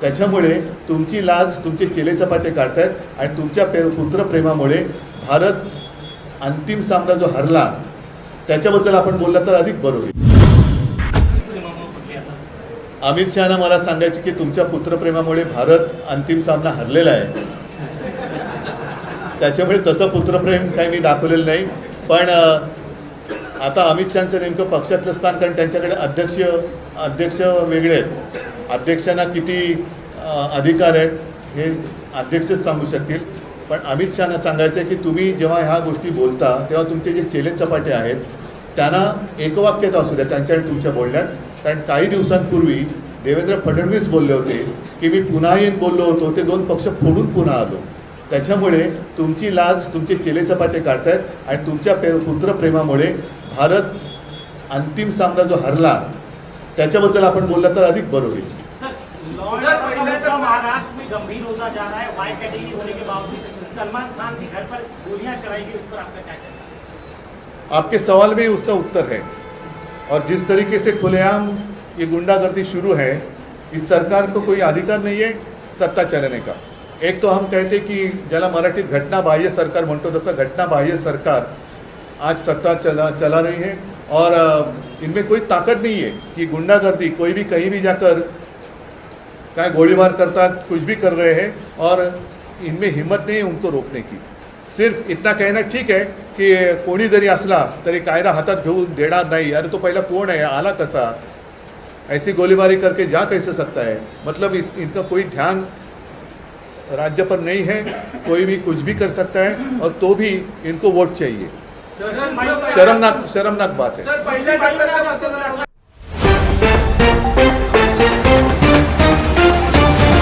त्याच्यामुळे तुमची लाज तुमचे चेले चपाटे काढतायत आणि तुमच्या पे पुत्रप्रेमामुळे भारत अंतिम सामना जो हरला त्याच्याबद्दल आपण बोलला तर अधिक बरं होईल. अमित शहाना मला सांगायचे की तुमच्या पुत्रप्रेमामुळे भारत अंतिम सामना हरलेला आहे. त्याच्यामुळे तसं पुत्रप्रेम काही मी दाखवलेलं नाही. पण आता अमित शहाचं नेमकं पक्षातलं स्थान कारण त्यांच्याकडे अध्यक्ष अध्यक्ष वेगळे आहेत. अध्यक्षांना किती अधिकार आहेत हे अध्यक्षच सांगू शकतील. पण अमित शहाना सांगायचं आहे की तुम्ही जेव्हा ह्या गोष्टी बोलता तेव्हा तुमचे जे चेले चपाटे आहेत त्यांना एकवाक्यता असू द्या त्यांच्या आणि तुमच्या बोलण्यात. कारण काही दिवसांपूर्वी देवेंद्र फडणवीस बोलले होते की मी पुन्हा येईन बोललो होतो ते दोन पक्ष फोडून पुन्हा आलो. त्याच्यामुळे तुमची लाज तुमचे चेले चपाटे काढतायत आणि तुमच्या पे पुत्रप्रेमामुळे भारत अंतिम सामना जो हरला त्याच्याबद्दल आपण बोलला तर अधिक बरं होईल. Sir law and sir, order का पहले मुद्दा तो- महाराष्ट्र में गंभीर होता जा रहा है वाई कैटेगरी होने के बावजूद सलमान खान के घर पर गोलियाँ चलाई गई उस पर आपका क्या कहना आपके सवाल में उसका उत्तर है। और जिस तरीके से खुलेआम ये गुंडागर्दी शुरू है इस सरकार को कोई अधिकार नहीं है सत्ता चलाने का। एक तो हम कहते की ज्याला मराठीत घटनाबाह्य सरकार म्हणतो तसं घटनाबाह्य सरकार आज सत्ता चला चला रही है। और इनमें कोई ताकत नहीं है कि गुंडागर्दी, कोई भी, कहीं भी जाकर काय गोलीबार करता, कुछ भी कर रहे हैं और इनमें हिम्मत नहीं है उनको रोकने की। सिर्फ़ इतना कहना ठीक है की कोणी जरी असला, तरी कायदा हातात घेऊन देणार नाही, अरे तो पहिला कोण आहे, आला कसा? ऐसी गोलीबारी करके जा कैसे सकता है? मतलब इस, इनका कोई ध्यान राज्य पर नहीं है, कोई भी कुछ भी कर सकता है और तो भी इनको वोट चाहिए। शर्मनाक शर्मनाक बात है